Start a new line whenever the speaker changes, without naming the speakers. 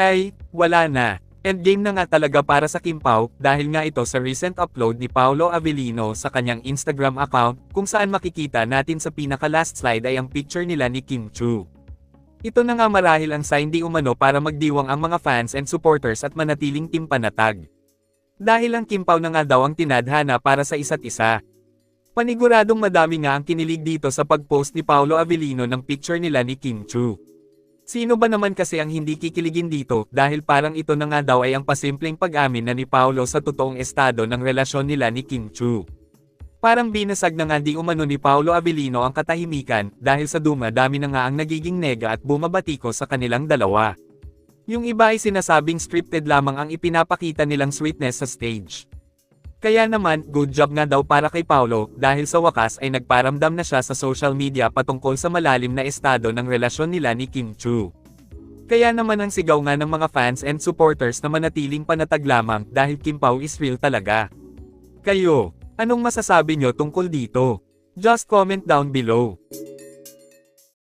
Ay, wala na. Endgame na nga talaga para sa Kim Pao, dahil nga ito sa recent upload ni Paolo Avellino sa kanyang Instagram account, kung saan makikita natin sa pinaka-last slide ay ang picture nila ni Kim Chu. Ito na nga marahil ang sign di umano para magdiwang ang mga fans and supporters at manatiling team panatag. Dahil ang Kim Pao na nga daw ang tinadhana para sa isa't isa. Paniguradong madami nga ang kinilig dito sa pag-post ni Paolo Avellino ng picture nila ni Kim Chu. Sino ba naman kasi ang hindi kikiligin dito dahil parang ito na nga daw ay ang pasimpleng pag-amin na ni Paolo sa totoong estado ng relasyon nila ni Kim Chu. Parang binasag na nga di umano ni Paolo Avellino ang katahimikan dahil sa dumadami na nga ang nagiging nega at bumabatiko sa kanilang dalawa. Yung iba ay sinasabing scripted lamang ang ipinapakita nilang sweetness sa stage. Kaya naman, good job nga daw para kay Paulo, dahil sa wakas ay nagparamdam na siya sa social media patungkol sa malalim na estado ng relasyon nila ni Kim Chu. Kaya naman ang sigaw nga ng mga fans and supporters na manatiling panatag lamang dahil Kim Pao is real talaga. Kayo, anong masasabi nyo tungkol dito? Just comment down below.